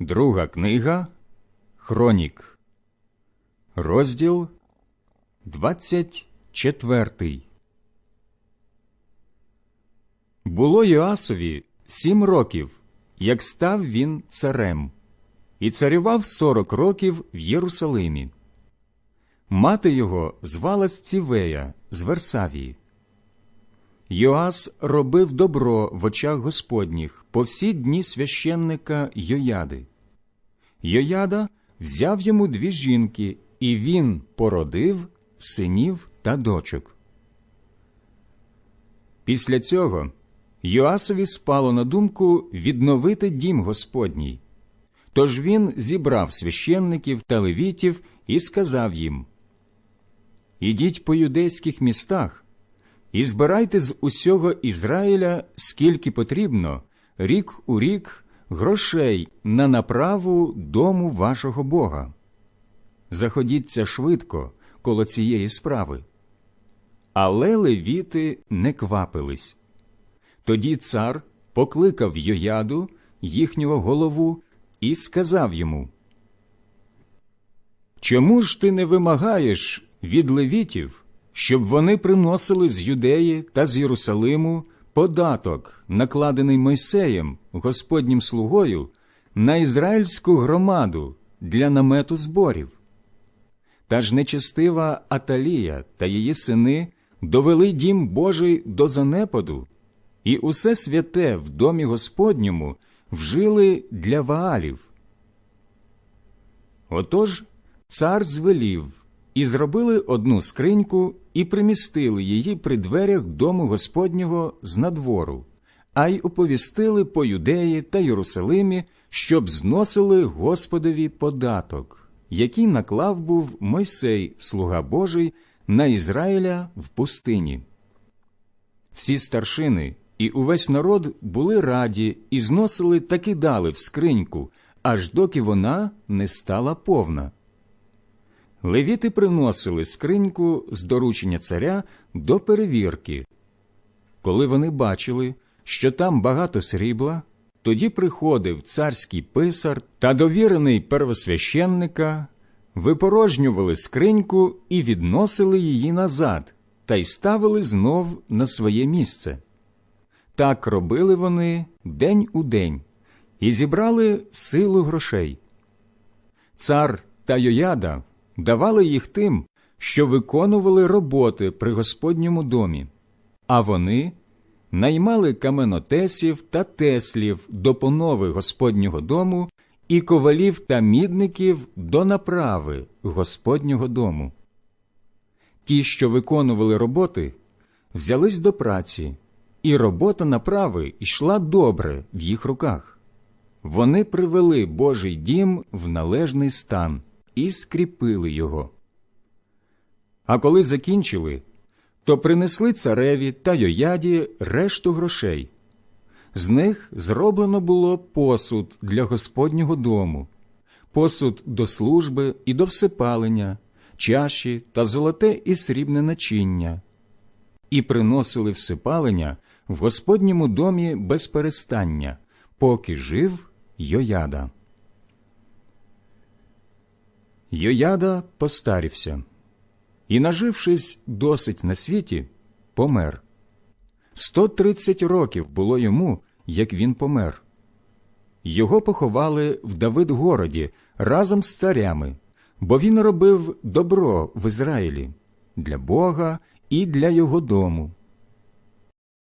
Друга книга Хронік, розділ 24. Було Йоасові сім років, як став він царем, і царював сорок років в Єрусалимі. Мати його звалась Цівея з Версавії. Йоас робив добро в очах Господніх по всі дні священника Йояди. Йояда взяв йому дві жінки, і він породив синів та дочок. Після цього Йоасові спало на думку відновити дім Господній. Тож він зібрав священників та левітів і сказав їм Ідіть по юдейських містах і збирайте з усього Ізраїля, скільки потрібно, рік у рік грошей на направу дому вашого Бога. Заходіться швидко коло цієї справи. Але левіти не квапились. Тоді цар покликав Йояду, їхнього голову, і сказав йому Чому ж ти не вимагаєш від левітів, щоб вони приносили з Юдеї та з Єрусалиму податок, накладений Мойсеєм, Господнім слугою, на ізраїльську громаду для намету зборів? Та ж нечестива Аталія та її сини довели дім Божий до занепаду, і усе святе в домі Господньому вжили для Ваалів. Отож цар звелів і зробили одну скриньку і примістили її при дверях дому Господнього з надвору, а й оповістили по Юдеї та Єрусалимі, щоб зносили Господові податок, який наклав був Мойсей, слуга Божий, на Ізраїля в пустині. Всі старшини і увесь народ були раді і зносили та кидали в скриньку, аж доки вона не стала повна. Левіти приносили скриньку з доручення царя до перевірки. Коли вони бачили, що там багато срібла, тоді приходив царський писар та довірений первосвященника, випорожнювали скриньку і відносили її назад, та й ставили знов на своє місце. Так робили вони день у день і зібрали силу грошей. Цар та Йояда давали їх тим, що виконували роботи при Господньому домі, а вони наймали каменотесів та теслів до понови Господнього дому і ковалів та мідників до направи Господнього дому. Ті, що виконували роботи, взялись до праці, і робота направи йшла добре в їх руках. Вони привели Божий дім в належний стан і скріпили його. А коли закінчили, то принесли цареві та Йояді решту грошей. З них зроблено було посуд для Господнього дому, посуд до служби і до всепалення, чаші та золоте і срібне начиння, і приносили всепалення в Господньому домі без перестання, поки жив Йояда. Йояда постарівся і, нажившись досить на світі, помер. Сто тридцять років було йому, як він помер. Його поховали в Давидгороді разом з царями, бо він робив добро в Ізраїлі для Бога і для його дому.